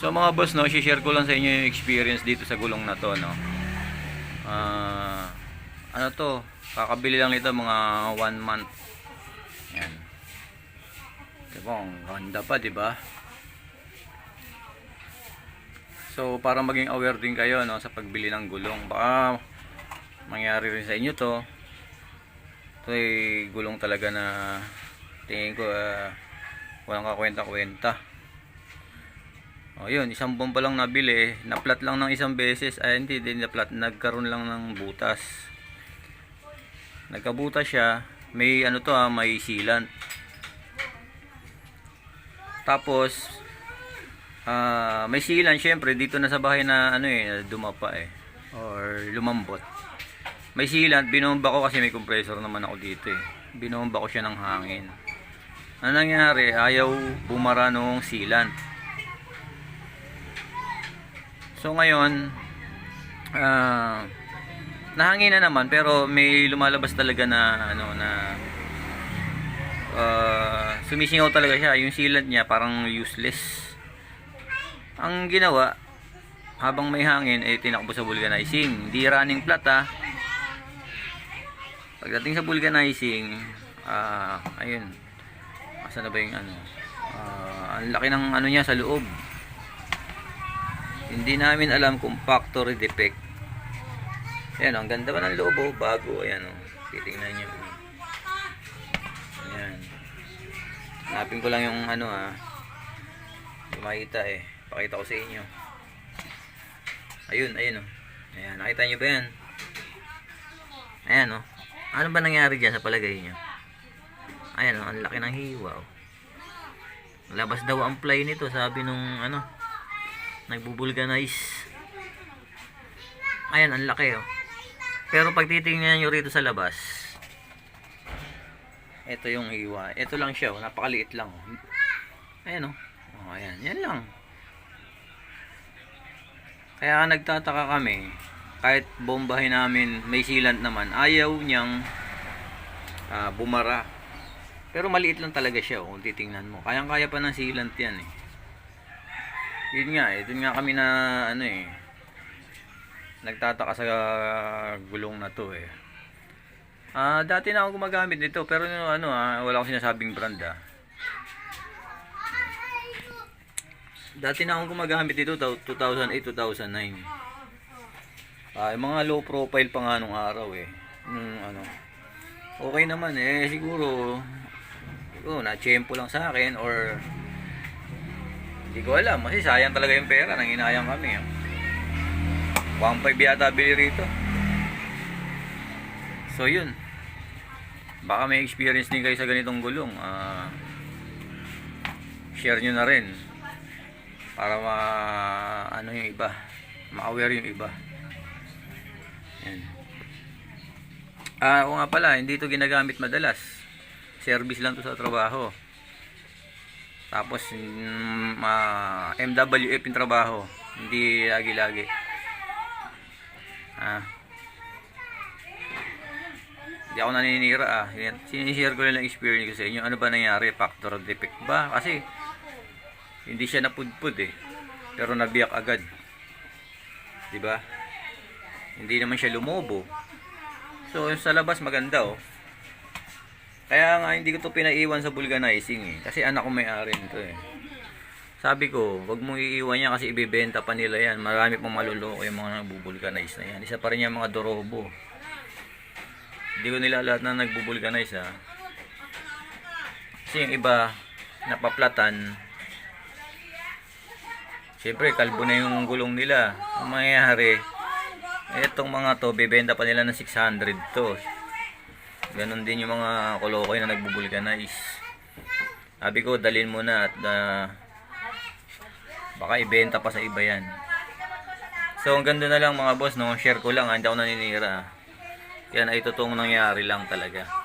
So mga boss, no, share ko lang sa inyo yung experience dito sa gulong na to, no. Ah, ano to, kakabili lang nito mga one month. Yan. Diba, ang ganda pa, diba? So, para maging aware din kayo, no, sa pagbili ng gulong. Baka mangyari rin sa inyo to. Ito ay gulong talaga na tingin ko ah, walang kakwenta-kwenta. O yun, isang pa lang nabili, naplat lang ng isang beses, ay hindi din naplat, nagkaroon lang ng butas. Nagkabutas siya, may ano to ha, may sealant. Tapos, ah may sealant syempre dito na sa bahay na ano eh, dumapa eh, or lumambot. May sealant, binomba ko kasi may compressor naman ako dito eh. Binomba ko siya ng hangin. Ano nangyari? Ayaw bumara nung sealant. So ngayon, ah nahangin na naman pero may lumalabas talaga na ano na ah, sumisingaw talaga siya. Yung sealant niya parang useless. Ang ginawa, habang may hangin, eh tinakbo sa vulcanizing. Hindi running flat ah. Pagdating sa vulcanizing, ah ayun. Asa na ba yung ano? Ah, ang laki ng ano niya sa loob. Hindi namin alam kung factory defect. Ayan, ang ganda pa ng loob, oh, bago. Ayan, oh. Titingnan nyo. Ayan. Hanapin ko lang yung ano, ah. Hindi makita, eh. Pakita ko sa inyo. Ayun, ayun, oh. Ayan, nakita nyo ba yan? Ayan, oh. Ano ba nangyari dyan sa palagay nyo? Ayan, oh, ang laki ng hiwa, oh. Labas daw ang play nito, sabi nung, ano, nagbubulganize. Ayan, ang laki oh. Pero pag titingnan nyo rito sa labas, ito yung iwa. Ito lang siya, oh. napakaliit lang. Oh. Ayan oh. oh. ayan, yan lang. Kaya nagtataka kami, kahit bombahin namin, may sealant naman, ayaw niyang ah, bumara. Pero maliit lang talaga siya oh, kung titingnan mo. Kayang-kaya pa ng sealant yan eh yun nga eh, dun nga kami na ano eh nagtataka sa gulong na to eh. Ah dati na ako gumagamit nito pero no, ano ah, wala akong sinasabing brand ah. Dati na akong gumagamit dito 2008-2009 ah yung mga low profile pa nga nung araw eh nung ano. Okay naman eh siguro siguro na tiyempo lang sa akin or hindi ko alam kasi sayang talaga yung pera nang inayang kami. Oh. 1.5 yata bili rito. So yun. Baka may experience din kayo sa ganitong gulong. ah share nyo na rin. Para ma ano yung iba. Ma-aware yung iba. Yan. Ah, ako nga pala, hindi ito ginagamit madalas. Service lang to sa trabaho. Tapos mm, ah, MWF yung trabaho. Hindi lagi-lagi. Ah. Hindi ako naninira ah. Sinishare ko lang experience ko sa inyo. Ano ba nangyari? Factor defect ba? Kasi hindi siya napudpud eh. Pero nabiyak agad. 'Di ba? Hindi naman siya lumobo. So sa labas maganda oh. Kaya nga hindi ko to pinaiwan sa vulcanizing eh. Kasi anak ko may-ari nito eh. Sabi ko, wag mong iiwan yan kasi ibebenta pa nila yan. Marami pang maluloko yung mga nagbubulcanize na yan. Isa pa rin yung mga dorobo. Hindi ko nila lahat na nagbubulcanize ha. Kasi yung iba, napaplatan. Siyempre, kalbo na yung gulong nila. Ang mangyayari, etong mga to, bebenta pa nila ng 600 to. Ganon din yung mga kolokoy na nagbubulganize. Sabi ko, dalhin mo na at ah, baka ibenta pa sa iba yan. So, ang ganda na lang mga boss, no? share ko lang, ah, hindi ako naninira. Yan ay totoong nangyari lang talaga.